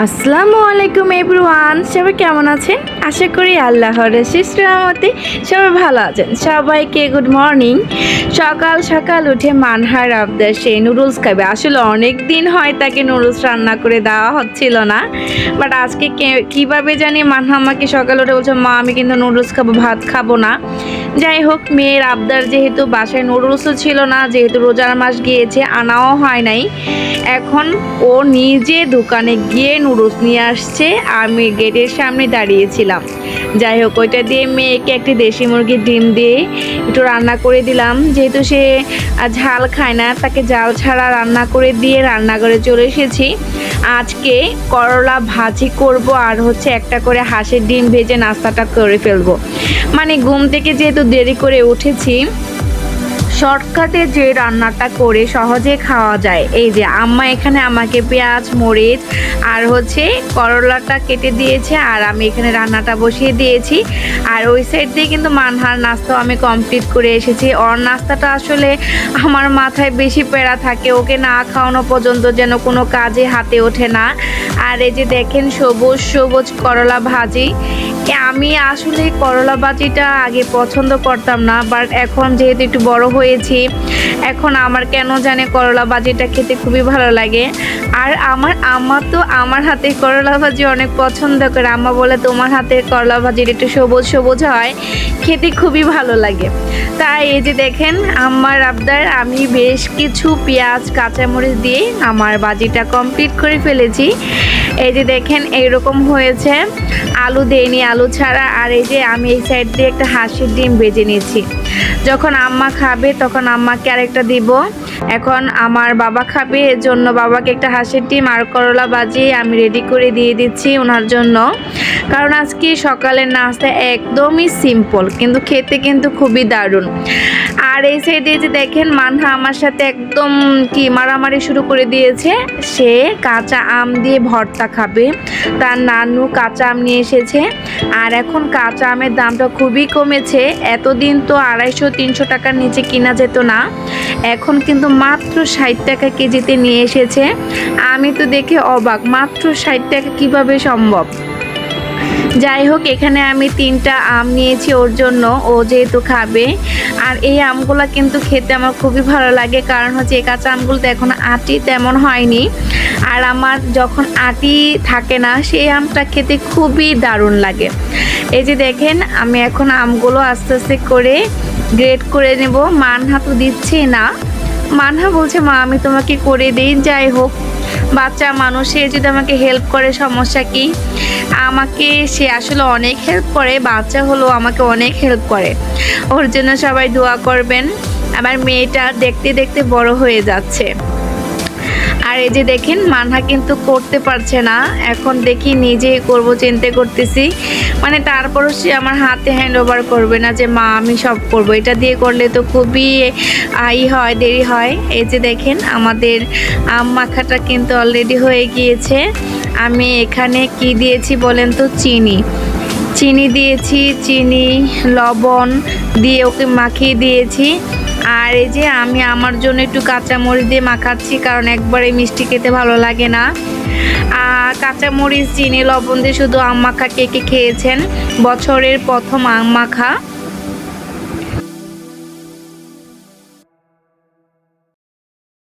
আসসালামু আলাইকুম এভরিওয়ান সবাই কেমন আছেন? আশা করি আল্লাহর শিষ্ট সবাই ভালো আছেন। সবাইকে গুড মর্নিং সকাল সকাল উঠে মানহার আবদার সেই নুডলস খাবে। আসলে অনেক দিন হয় তাকে নুডলস রান্না করে দেওয়া হচ্ছিল না। বাট আজকে কীভাবে জানি মানহা আমাকে সকাল উঠে বলছে, মা, আমি কিন্তু নুডলস খাব, ভাত খাব না। যাই হোক, মেয়ের আবদার যেহেতু বাসায় নুডলসও ছিল না, যেহেতু রোজার মাস গিয়েছে, আনাও হয় নাই। এখন ও নিজে দোকানে গিয়ে নুডলস নিয়ে আসছে। আমি গেটের সামনে দাঁড়িয়েছিলাম। যাই হোক, ওইটা দিয়ে মেয়েকে একটি দেশি মুরগির ডিম দিয়ে একটু রান্না করে দিলাম। যেহেতু সে ঝাল খায় না, তাকে জাল ছাড়া রান্না করে দিয়ে রান্নাঘরে চলে এসেছি। আজকে করলা ভাজি করব আর হচ্ছে একটা করে হাঁসের ডিম ভেজে নাস্তাটা করে ফেলব। মানে ঘুম থেকে যেহেতু দেরি করে উঠেছি শর্টকাটে যে রান্নাটা করে সহজে খাওয়া যায়। এই যে আম্মা এখানে আমাকে পেঁয়াজ, মরিচ আর হচ্ছে করলাটা কেটে দিয়েছে আর আমি এখানে রান্নাটা বসিয়ে দিয়েছি। আর ওই সাইড দিয়ে কিন্তু মানহার নাস্তাও আমি কমপ্লিট করে এসেছি। ওর নাস্তাটা আসলে আমার মাথায় বেশি পেড়া থাকে। ওকে না খাওয়ানো পর্যন্ত যেন কোনো কাজে হাতে ওঠে না। আর এই যে দেখেন সবুজ সবুজ করলা ভাজি। আমি আসলে করলা ভাজিটা আগে পছন্দ করতাম না বাট এখন যেহেতু একটু বড় হয়েছি এখন আমার কেন জানে করলা ভাজিটা খেতে খুবই ভালো লাগে। আর আমার আম্মা তো আমার হাতে করলা ভাজি অনেক পছন্দ করে। আম্মা বলে তোমার হাতের করলা ভাজির একটু সবুজ সবুজ হয়, খেতে খুবই ভালো লাগে। তাই এই যে দেখেন আমার আবদার, আমি বেশ কিছু পেঁয়াজ, কাঁচামরিচ দিয়ে আমার বাজিটা কমপ্লিট করে ফেলেছি। এই যে দেখেন, এইরকম হয়েছে। আলু দেয়নি আলু ছাড়া। আর এই যে আমি এই সাইড দিয়ে একটা হাঁসের ডিম বেজে নিয়েছি। যখন আম্মা খাবে তখন আম্মাকে আরেকটা দিব। এখন আমার বাবা খাবে এর জন্য বাবাকে একটা হাঁসের ডিম আর করলা বাজিয়ে আমি রেডি করে দিয়ে দিচ্ছি ওনার জন্য। কারণ আজকে সকালের নাস্তা একদমই সিম্পল কিন্তু খেতে কিন্তু খুবই দারুণ। আর এই সাইডে যে দেখেন, মানহা আমার সাথে একদম কি মারামারি শুরু করে দিয়েছে। সে কাঁচা আম দিয়ে ভর্তা খাবে। তার নানু কাঁচা আম নিয়ে এসেছে। আর এখন কাঁচা আমের দামটা খুবই কমেছে। এতদিন তো আড়াইশো, তিনশো টাকার নিচে কিনা যেত না। এখন কিন্তু মাত্র ষাট টাকা কেজিতে নিয়ে এসেছে। আমি তো দেখে অবাক, মাত্র ষাট টাকা কীভাবে সম্ভব? যাই হোক, এখানে আমি তিনটা আম নিয়েছি ওর জন্য। ও যেহেতু খাবে। আর এই আমগুলো কিন্তু খেতে আমার খুবই ভালো লাগে। কারণ হচ্ছে এই কাঁচা আমগুলো তো এখন আটি তেমন হয়নি। আর আমার যখন আটি থাকে না, সেই আমটা খেতে খুবই দারুণ লাগে। এই যে দেখেন, আমি এখন আমগুলো আস্তে আস্তে করে গ্রেড করে নেব। মানহা তো দিচ্ছে না। মানহা বলছে, মা, আমি তোমাকে করে দিই। যাই হোক বাচ্চা মানুষ, সে যদি আমাকে হেল্প করে, সমস্যা কি? আমাকে, সে আসলে অনেক হেল্প করে, বাচ্চা হলো আমাকে অনেক হেল্প করে। ওর জন্য সবাই দোয়া করবেন। আমার মেয়েটা দেখতে দেখতে বড় হয়ে যাচ্ছে। আর এই যে দেখেন, মানহা কিন্তু করতে পারছে না। এখন দেখি নিজেই করব, চিন্তা করতেছি। মানে তারপরও সে আমার হাতে হ্যান্ড ওভার করবে না যে, মা, আমি সব করব। এটা দিয়ে করলে তো খুবই আই হয়, দেরি হয়। এই যে দেখেন, আমাদের আম মাখাটা কিন্তু অলরেডি হয়ে গিয়েছে। আমি এখানে কি দিয়েছি বলেন তো? চিনি। চিনি দিয়েছি, চিনি, লবণ দিয়ে ওকে মাখিয়ে দিয়েছি। আর এই যে আমি আমার জন্য একটু কাঁচামরিচ দিয়ে মাখাচ্ছি, কারণ একবারে মিষ্টি খেতে ভালো লাগে না। কাঁচামরিচ, চিনি, লবণ দিয়ে শুধু আম মাখা কে কে খেয়েছেন? বছরের প্রথম আম মাখা।